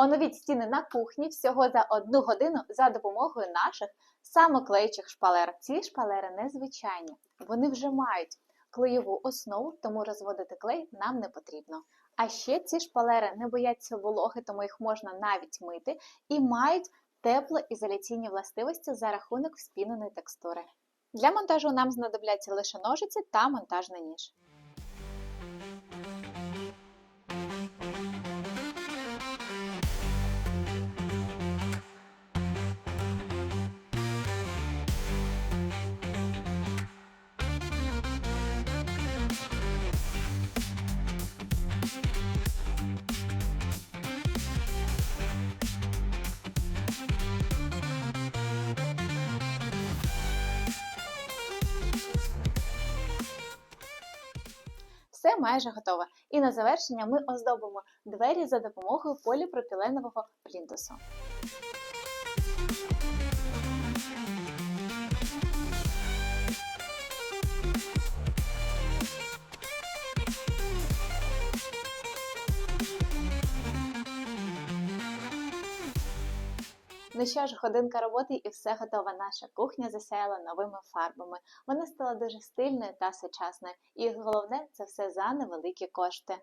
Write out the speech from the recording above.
Оновіть стіни на кухні всього за одну годину за допомогою наших самоклеючих шпалер. Ці шпалери незвичайні, вони вже мають клеєву основу, тому розводити клей нам не потрібно. А ще ці шпалери не бояться вологи, тому їх можна навіть мити, і мають теплоізоляційні властивості за рахунок вспіненої текстури. Для монтажу нам знадобляться лише ножиці та монтажний ніж. Все майже готове. І на завершення ми оздобимо двері за допомогою поліпропіленового плінтусу. Ну що ж, годинка роботи і все готова. Наша кухня засяяла новими фарбами. Вона стала дуже стильною та сучасною. І головне, це все за невеликі кошти.